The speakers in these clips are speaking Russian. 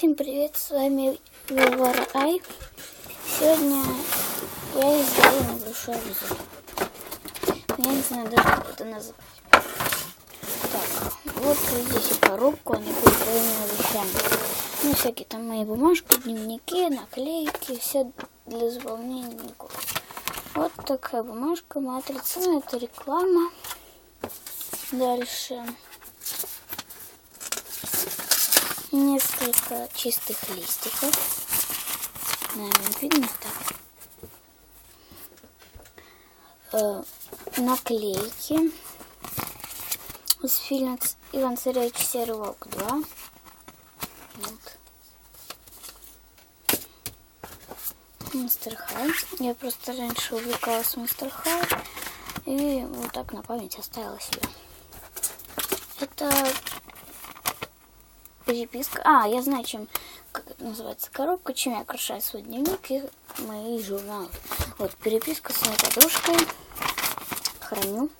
Всем привет, с вами Вивара Ай. Сегодня я сделаю небольшой обзор. Я не знаю даже, как это назвать. Так, вот видите коробку, они будут твоими вещами. Ну, всякие там мои бумажки, дневники, наклейки, все для заполнения. Вот такая бумажка, матрица, ну, это реклама. Дальше несколько чистых листиков. Наверное, видно так. Э, наклейки из фильма Иван Царевич Серый Волк 2. Вот. Мистер Хай. Я просто раньше увлекалась Мистер Хай. И вот так на память оставила себе. Это переписка. А, я знаю, чем как это называется коробка, чем я украшаю свой дневник и мои журналы. Вот переписка с моей подружкой. Храню.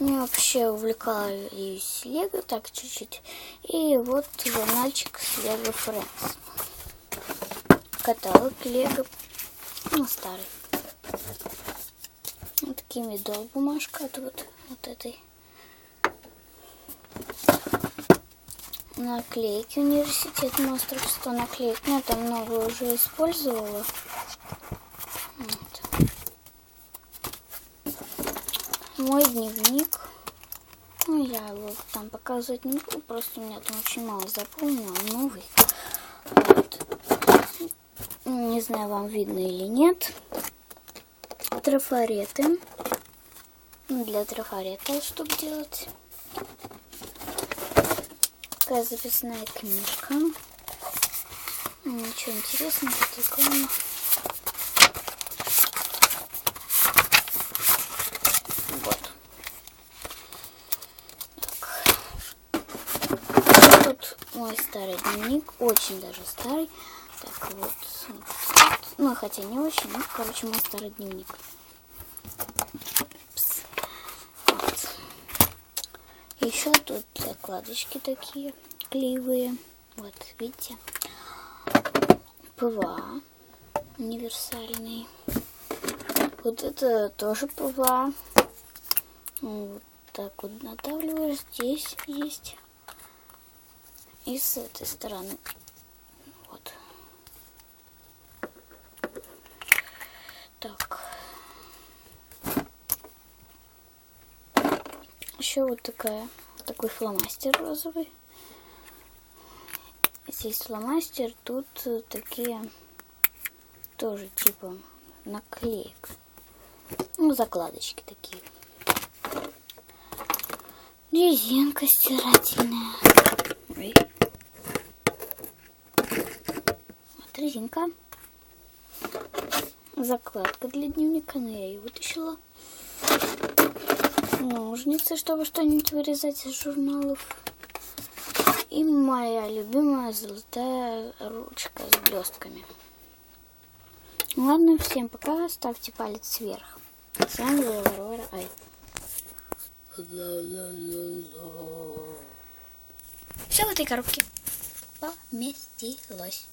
Я вообще увлекаюсь Лего так чуть-чуть. И вот журнальчик с Лего Friends. Каталог Лего. Ну, старый. Вот такими дол бумажка от вот, вот этой. Наклейки университет монстров 100 наклеек. Ну, я там много уже использовала. Вот. Мой дневник. Ну, я его там показывать не буду, просто у меня там очень мало запомнила, новый. Вот. Не знаю, вам видно или нет. Трафареты. Для трафарета чтобы делать такая записная книжка. Ничего интересного, прикольно. Вот. Так. Тут мой старый дневник, очень даже старый. Так вот, вот. ну хотя не очень, ну короче мой старый дневник. Еще тут закладочки такие клеевые. Вот, видите? ПВА универсальный. Вот это тоже ПВА. Вот так вот надавливаешь. Здесь есть. И с этой стороны. Вот. Так. Еще вот такая, такой фломастер розовый. Здесь фломастер, тут такие тоже типа наклеек. Ну, закладочки такие. Резинка стирательная. Ой. Вот резинка. Закладка для дневника, но я ее вытащила ножницы, чтобы что-нибудь вырезать из журналов. И моя любимая золотая ручка с блестками. Ладно, всем пока. Ставьте палец вверх. С вами была Варвара Ай. Все в этой коробке поместилось.